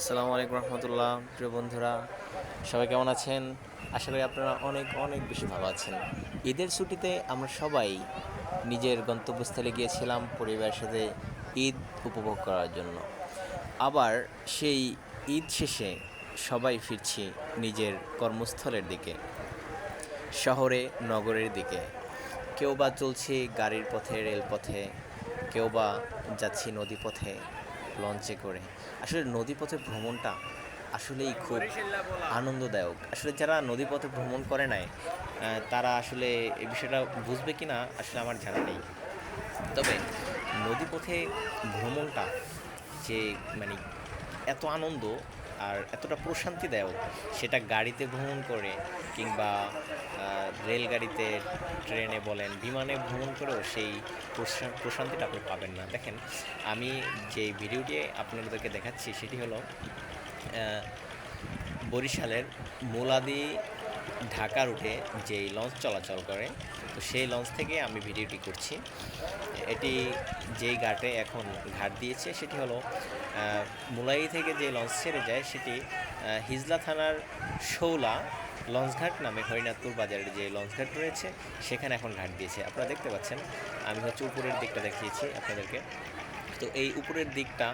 আসসালামু আলাইকুম রহমতুল্লাহ, প্রিয় বন্ধুরা, সবাই কেমন আছেন? আশা করি আপনারা অনেক অনেক বেশি ভালো আছেন। ঈদের ছুটিতে আমরা সবাই নিজের গন্তব্যস্থলে গিয়েছিলাম পরিবারের সাথে ঈদ উপভোগ করার জন্য। আবার সেই ঈদ শেষে সবাই ফিরছি নিজের কর্মস্থলের দিকে, শহরে, নগরের দিকে। কেউ বা চলছি গাড়ির পথে, রেলপথে, কেউ বা যাচ্ছি নদীপথে। লঞ্চে করে। আসলে নদীপথে ভ্রমণটা আসলেই খুব আনন্দদায়ক। আসলে যারা নদীপথে ভ্রমণ করে নাই তারা আসলে এই বিষয়টা বুঝবে কি না আসলে আমার জানা নেই। তবে নদীপথে ভ্রমণটা যে মানে এত আনন্দ আর এতটা প্রশান্তিদায়ক, সেটা গাড়িতে ভ্রমণ করে কিংবা রেলগাড়িতে, ট্রেনে বলেন, বিমানে ভ্রমণ করেও সেই প্রশা- প্রশান্তিটা আপনি পাবেন না। দেখেন, আমি যে ভিডিওটি আপনাদেরকে দেখাচ্ছি, সেটি হলো বরিশালের মোলাদি ঢাকা রুটে যেই লঞ্চ চলাচল করে, তো সেই লঞ্চ থেকে আমি ভিডিওটি করছি। এটি যেই ঘাটে এখন ঘাট দিয়েছে, সেটি হলো মুলাই থেকে যে লঞ্চ ছেড়ে যায়, সেটি হিজলা থানার শৌলা লঞ্চঘাট নামে হরিনাথপুর বাজারের যে লঞ্চঘাট রয়েছে, সেখানে এখন ঘাট দিয়েছে। আপনারা দেখতে পাচ্ছেন, আমি হচ্ছে উপরের দিকটা দেখিয়েছি আপনাদেরকে। তো এই উপরের দিকটা,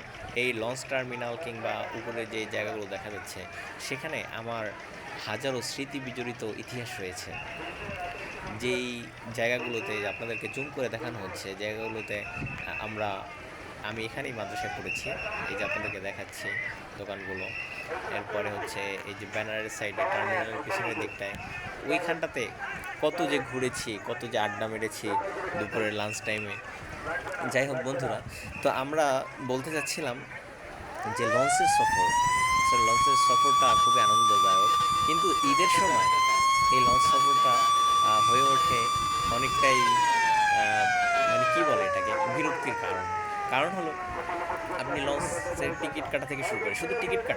এই লঞ্চ টার্মিনাল কিংবা উপরের যে জায়গাগুলো দেখা যাচ্ছে, সেখানে আমার হাজারো স্মৃতি বিজড়িত ইতিহাস রয়েছে। যেই জায়গাগুলোতে আপনাদেরকে জুম করে দেখানো হচ্ছে, জায়গাগুলোতে আমরা আমি এখানেই মাদ্রাসায় পড়েছি। এই যে আপনাদেরকে দেখাচ্ছি দোকানগুলো। এরপরে হচ্ছে এই যে ব্যানারের সাইডে টার্মিনালের পিছনের দিকটায়। ওইখানটাতে কত যে ঘুরেছি, কত যে আড্ডা মেরেছি দুপুরের লাঞ্চ টাইমে যাই হোক বন্ধুরা, তো আমরা বলতে চাচ্ছিলাম যে লঞ্চের সফর। সো লঞ্চের সফরটা খুবই আনন্দদায়ক। কিন্তু ঈদের সময় এই লঞ্চ সফরটা হয়ে ওঠে অনেকটাই মানে কী বলে এটাকে, বিরক্তির কারণ। কারণ হলো আপনি লঞ্চের টিকিট কাটা থেকে শুরু করে শুধু টিকিট কাটা।